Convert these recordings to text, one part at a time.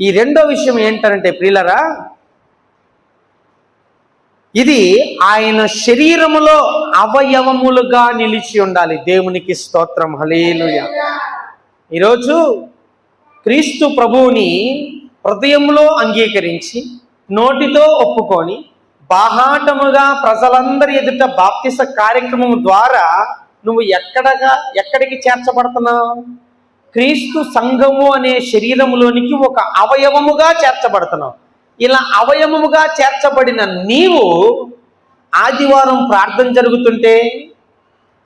ఈ రెండో విషయం ఏంటంటే ప్రియులరా ఇది ఆయన శరీరములో అవయవములుగా నిలిచి ఉండాలి. దేవునికి స్తోత్రం. హలేలుయ ఈరోజు క్రీస్తు ప్రభువుని హృదయంలో అంగీకరించి నోటితో ఒప్పుకొని బాహాటముగా ప్రజలందరి ఎదుట బాప్తిస కార్యక్రమం ద్వారా నువ్వు ఎక్కడగా ఎక్కడికి చేర్చబడుతున్నావు? క్రీస్తు సంఘము అనే శరీరములోనికి ఒక అవయవముగా చేర్చబడుతున్నావు. ఇలా అవయవముగా చేర్చబడిన నీవు ఆదివారం ప్రార్థన జరుగుతుంటే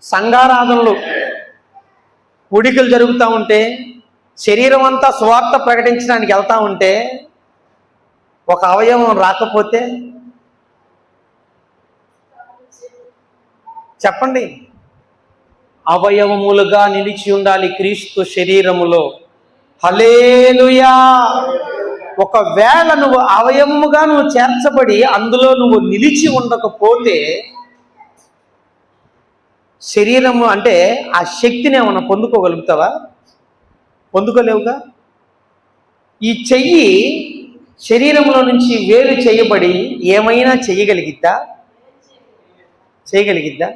సంఘారాధనలు ఉడికలు జరుగుతూ ఉంటే శరీరం అంతా స్వార్థ ప్రకటించడానికి వెళ్తా ఉంటే ఒక అవయవం రాకపోతే చెప్పండి. అవయవములుగా నిలిచి ఉండాలి క్రీస్తు శరీరములో. హలేలుయా ఒకవేళ నువ్వు అవయవముగా నువ్వు చేర్చబడి అందులో నువ్వు నిలిచి ఉండకపోతే శరీరము అంటే ఆ శక్తిని ఏమన్నా పొందుకోగలుగుతావా? పొందుకోలేవుగా? ఈ చెయ్యి శరీరంలో నుంచి వేరు చేయబడి ఏమైనా చేయగలిగిద్దా? చేయగలిగిద్దా?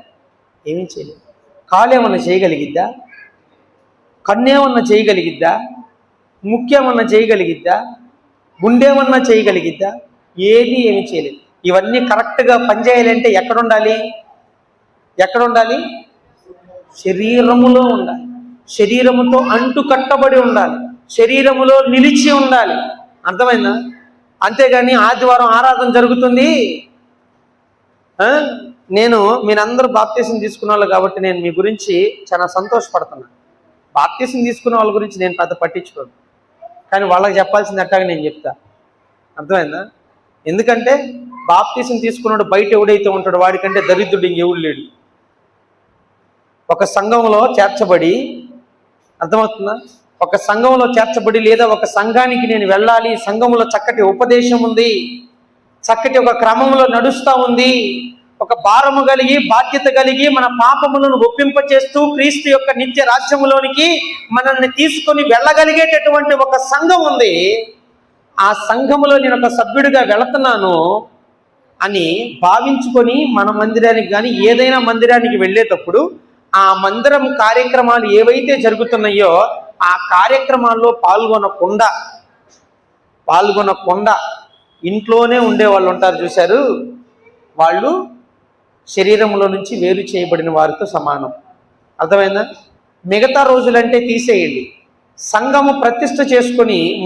ఏమీ చేయలేదు. కాలేమన్నా చేయగలిగిద్దా? కన్నేమన్నా చేయగలిగిద్దా? ముఖ్యమన్నా చేయగలిగిద్దా? గుండేమన్నా చేయగలిగిద్దా? ఏది ఏమి చేయలేదు. ఇవన్నీ కరెక్ట్గా పనిచేయాలంటే ఎక్కడ ఉండాలి ఎక్కడ ఉండాలి శరీరములో ఉండాలి. శరీరముతో అంటు కట్టబడి ఉండాలి. శరీరములో నిలిచి ఉండాలి. అర్థమైందా? అంతేగాని ఆదివారం ఆరాధన జరుగుతుంది. నేను మీరందరూ బాప్తీసం తీసుకున్న వాళ్ళు కాబట్టి నేను మీ గురించి చాలా సంతోషపడుతున్నాను బాప్తీసం తీసుకున్న వాళ్ళ గురించి నేను పెద్ద పట్టించుకోను. కానీ వాళ్ళకి చెప్పాల్సింది అట్టాగా నేను చెప్తా. అర్థమైందా? ఎందుకంటే బాప్తీసం తీసుకున్నాడు బయట ఎవడైతే ఉంటాడో వాడికంటే దరిద్రుడు ఇంకెవడు లేడు. ఒక సంఘంలో చేర్చబడి అర్థమవుతుందా? ఒక సంఘంలో చేర్చబడి లేదా ఒక సంఘానికి నేను వెళ్ళాలి సంఘంలో చక్కటి ఉపదేశం ఉంది చక్కటి ఒక క్రమంలో నడుస్తూ ఉంది ఒక భారము కలిగి బాధ్యత కలిగి మన పాపములను ఒప్పింపచేస్తూ క్రీస్తు యొక్క నిత్య రాజ్యములోనికి మనల్ని తీసుకొని వెళ్ళగలిగేటటువంటి ఒక సంఘం ఉంది. ఆ సంఘములో నేను ఒక సభ్యుడిగా వెళుతున్నాను అని భావించుకొని మన మందిరానికి కానీ ఏదైనా మందిరానికి వెళ్ళేటప్పుడు ఆ మందిరం కార్యక్రమాలు ఏవైతే జరుగుతున్నాయో ఆ కార్యక్రమాల్లో పాల్గొనకుండా పాల్గొనకుండా ఇంట్లోనే ఉండే వాళ్ళు ఉంటారు చూశారు. వాళ్ళు శరీరంలో నుంచి వేరు చేయబడిన వారితో సమానం. అర్థమైందా? మిగతా రోజులంటే తీసేయండి. సంఘము ప్రతిష్ట చేసుకొని